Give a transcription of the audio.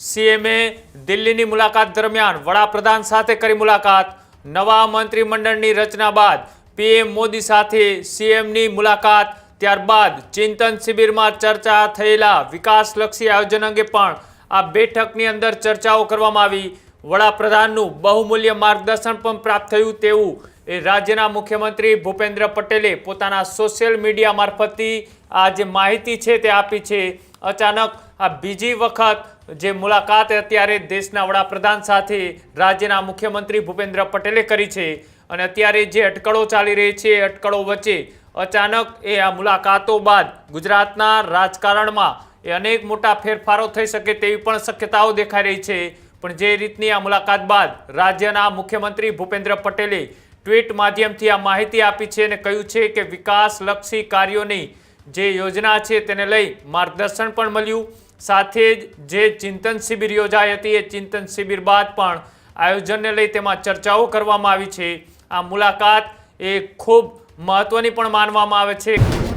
સીએમએ દિલ્હીની મુલાકાત દરમિયાન વડાપ્રધાન સાથે કરી મુલાકાત. નવા મંત્રીમંડળની રચના બાદ પીએમ મોદી સાથે સીએમની મુલાકાત. ત્યારબાદ ચિંતન શિબિરમાં ચર્ચા થયેલા વિકાસલક્ષી આયોજન અંગે પણ આ બેઠકની અંદર ચર્ચાઓ કરવામાં આવી. વડાપ્રધાનનું બહુમૂલ્ય માર્ગદર્શન પણ પ્રાપ્ત થયું તેવું રાજ્યના મુખ્યમંત્રી ભૂપેન્દ્ર પટેલે પોતાના સોશિયલ મીડિયા મારફતથી આ જે માહિતી છે તે આપી છે. અચાનક આ બીજી વખત જે મુલાકાત અત્યારે દેશના વડાપ્રધાન સાથે રાજ્યના મુખ્યમંત્રી ભૂપેન્દ્ર પટેલે કરી છે અને અત્યારે જે અટકળો ચાલી રહી છે અટકળો વચ્ચે અચાનક એ આ મુલાકાતો બાદ ગુજરાતના રાજકારણમાં એ અનેક મોટા ફેરફારો થઈ શકે તેવી પણ શક્યતાઓ દેખાઈ રહી છે. પણ જે રીતની આ મુલાકાત બાદ રાજ્યના મુખ્યમંત્રી ભૂપેન્દ્ર પટેલે ટ્વીટ માધ્યમથી આ માહિતી આપી છે અને કહ્યું છે કે વિકાસલક્ષી કાર્યોની જે યોજના છે તેને લઈ માર્ગદર્શન પણ મળ્યું. સાથે જ જે ચિંતન શિબિર યોજાઈ હતી, એ ચિંતન શિબિર બાદ પણ આયોજનને લઈ તેમાં ચર્ચાઓ કરવામાં આવી છે. આ મુલાકાત એ ખૂબ મહત્વની પણ માનવામાં આવે છે.